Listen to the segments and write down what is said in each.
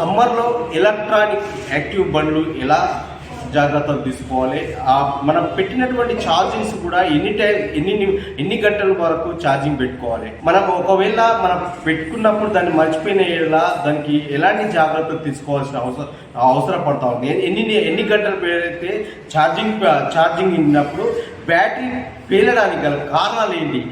సమ్మర్లో electronic active బండ్లు ఎలా జాగ్రత్తలు తీసుకోవాలి? మనం పెట్టినటువంటి ఛార్జింగ్స్ కూడా ఎన్ని టైం ఎన్ని ఎన్ని గంటల వరకు ఛార్జింగ్ పెట్టుకోవాలి? మనం ఒకవేళ మనం పెట్టుకున్నప్పుడు దాన్ని మర్చిపోయిన ఎలా దానికి ఎలాంటి జాగ్రత్తలు తీసుకోవాల్సిన అవసరం అవసరం పడతా ఉంది. ఎన్ని ఎన్ని గంటలు పెడితే ఛార్జింగ్ ఛార్జింగ్ ఉన్నప్పుడు బ్యాటరీ పేలడానికి గల కారణాలు ఏంటి?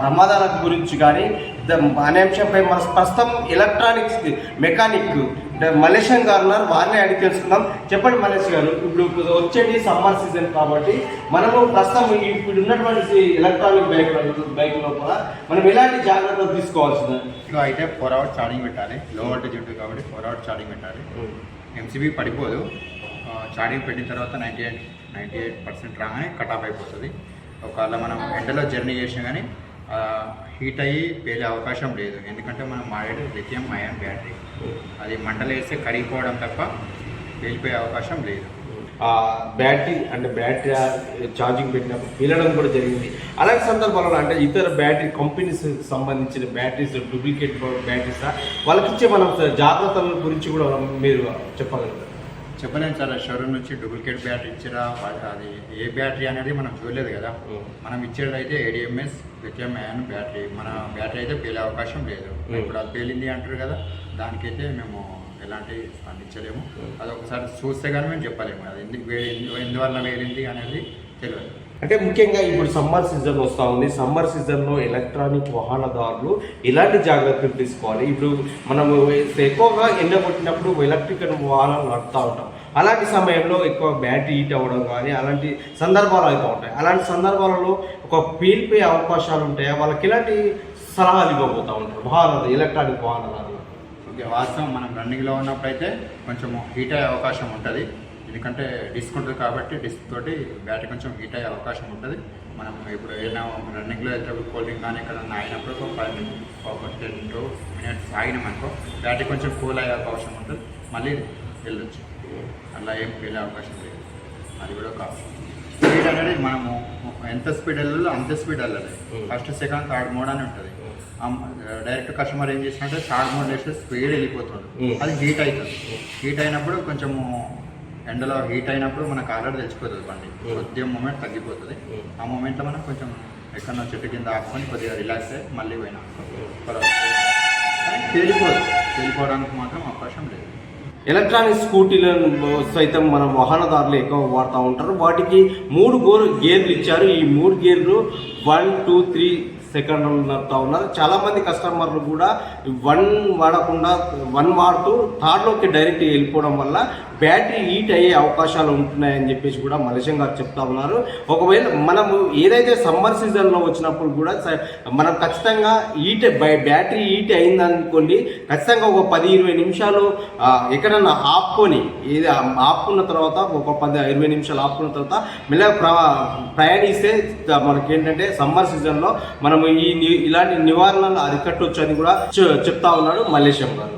ప్రమాదాల గురించి కానీ ద- అనే అంశంపై మన ప్రస్తుతం ఎలక్ట్రానిక్స్ మెకానిక్ మలేషియన్ గారు ఉన్నారు వారిని అడిగి తెలుసుకుందాం. చెప్పండి మలేష్ గారు ఇప్పుడు వచ్చేది సమ్మర్ సీజన్ కాబట్టి మనము ప్రస్తుతం ఇప్పుడు ఉన్నటువంటి ఎలక్ట్రానిక్ బైక్ బైక్ లోపల మనం ఎలాంటి జాగ్రత్తలు తీసుకోవాల్సింది? ఇంట్లో అయితే ఫోర్ అవర్స్ ఛార్జింగ్ పెట్టాలి. లో వోల్టేజ్ ఉంటుంది కాబట్టి ఫోర్ అవర్స్ ఛార్జింగ్ పెట్టాలి. ఎంసీబీ పడిపోదు. ఛార్జింగ్ పెట్టిన తర్వాత ninety eight ninety eight percent రాగానే కట్ ఆఫ్ అయిపోతుంది. ఒకవేళ మనం ఎండలో జర్నీ చేసినా కానీ హీట్ అయ్యి పేలే అవకాశం లేదు. ఎందుకంటే మనం మాడేది లిథియం అయాన్ బ్యాటరీ అది మంటలు వేస్తే కరిగిపోవడం తప్ప పేలిపోయే అవకాశం లేదు. బ్యాటరీ అంటే బ్యాటరీ ఛార్జింగ్ పెట్టినప్పుడు పేలడం కూడా జరిగింది. అలాంటి సందర్భాలలో అంటే ఇతర బ్యాటరీ కంపెనీస్ సంబంధించిన బ్యాటరీస్ డూప్లికేట్ బ్యాటరీస్ వాళ్ళకి ఇచ్చే మనం జాగ్రత్తల గురించి కూడా మీరు చెప్పగలుగుతారు. చెప్పలేము సార్ షోరూమ్ నుంచి డూప్లికేట్ బ్యాటరీ ఇచ్చిరా అది ఏ బ్యాటరీ అనేది మనం చూడలేదు కదా. మనం ఇచ్చేది అయితే ఏడిఎంఎస్ లిథియం అయాన్ బ్యాటరీ. మన బ్యాటరీ అయితే పేలే అవకాశం లేదు. ఇప్పుడు అది పేలింది అంటారు కదా దానికైతే మేము ఎలాంటి స్పందించలేము అది ఒకసారి చూస్తే కానీ మేము చెప్పలేము. అది ఎందుకు ఎందువల్ల వేలింది అనేది తెలియదు అంటే ముఖ్యంగా ఇప్పుడు సమ్మర్ సీజన్ వస్తూ ఉంది. సమ్మర్ సీజన్లో ఎలక్ట్రానిక్ వాహనదారులు ఎలాంటి జాగ్రత్తలు తీసుకోవాలి? ఇప్పుడు మనం ఎక్కువగా ఎండగొట్టినప్పుడు ఎలక్ట్రికల్ వాహనాలు నడుపుతూ ఉంటాం. అలాంటి సమయంలో ఎక్కువ బ్యాటరీ హీట్ అవ్వడం కానీ అలాంటి సందర్భాలు అవుతూ ఉంటాయి. అలాంటి సందర్భాలలో ఒక పేలిపోయే అవకాశాలు ఉంటాయా? వాళ్ళకి ఎలాంటి సలహాలు ఇవ్వబోతూ ఉంటారు? వాహనాలు ఎలక్ట్రానిక్ వాహనదారులు. ఓకే వాస్తవం. మనం రన్నింగ్లో ఉన్నప్పుడు అయితే కొంచెం హీట్ అయ్యే అవకాశం ఉంటుంది. ఎందుకంటే డిస్క్ ఉంటుంది కాబట్టి డిస్క్ తోటి బ్యాటరీ కొంచెం హీట్ అయ్యే అవకాశం ఉంటుంది. మనం ఇప్పుడు ఏదైనా రన్నింగ్లో వెళ్తే కూల్ డ్రింక్ కానీ ఎక్కడ ఆగినప్పుడు ఒక ఫైవ్ మినిట్స్ ఒక టెన్ టు మినిట్స్ ఆగినామనుకో బ్యాటరీ కొంచెం కూల్ అయ్యే అవకాశం ఉంటుంది. మళ్ళీ వెళ్ళొచ్చు. అలా ఏం ఫీల్ అవకాశం లేదు. అది కూడా ఒక స్పీడ్ అనేది మనము ఎంత స్పీడ్ వెళ్ళాలో అంత స్పీడ్ వెళ్ళాలి. ఫస్ట్ సెకండ్ థర్డ్ మోడ్ అని ఉంటుంది. డైరెక్ట్ కస్టమర్ ఏం చేసినట్టే థర్డ్ మోడ్ వేస్తే స్పీడ్ వెళ్ళిపోతుంది. అది హీట్ అవుతుంది. హీట్ అయినప్పుడు కొంచెము ఎండలో హీట్ అయినప్పుడు మనకు ఆల్రెడీ తెచ్చిపోతుంది బండి. కొద్దిగా మూమెంట్ తగ్గిపోతుంది. ఆ మూమెంట్లో మనం కొంచెం ఎక్కడో చెట్టు కింద ఆపుకొని కొద్దిగా రిలాక్స్ అయ్యి మళ్ళీ పోయినా. తేలిపోదు. తేలిపోవడానికి మాత్రం అవకాశం లేదు. ఎలక్ట్రానిక్ స్కూటీలను సైతం మన వాహనదారులు ఎక్కువ వాడుతూ ఉంటారు. వాటికి మూడు గోరు గేర్లు ఇచ్చారు. ఈ మూడు గేర్లు వన్ టూ త్రీ సెకండ్లు నడుపుతా ఉన్నారు. చాలా మంది కస్టమర్లు కూడా వన్ వాడకుండా వన్ వాడుతూ థర్డ్లోకి డైరెక్ట్ వెళ్ళిపోవడం వల్ల బ్యాటరీ హీట్ అయ్యే అవకాశాలు ఉంటున్నాయని చెప్పేసి కూడా మలేషియం గారు చెప్తా ఉన్నారు. ఒకవేళ మనము ఏదైతే సమ్మర్ సీజన్లో వచ్చినప్పుడు కూడా మనం ఖచ్చితంగా హీట్ బై- బ్యాటరీ హీట్ అయిందనుకోండి ఖచ్చితంగా ఒక పది ఇరవై నిమిషాలు ఎక్కడన్నా ఆపుకొని ఏది ఆపుకున్న తర్వాత ఒక పది ఇరవై నిమిషాలు ఆపుకున్న తర్వాత మెల్లగా ప్ర ప్రయాణిస్తే మనకి ఏంటంటే సమ్మర్ సీజన్లో మనము ఈ ని- ఇలాంటి నివారణలు అరికట్టవచ్చు అని కూడా చెప్తా ఉన్నాడు మల్లేశం గారు.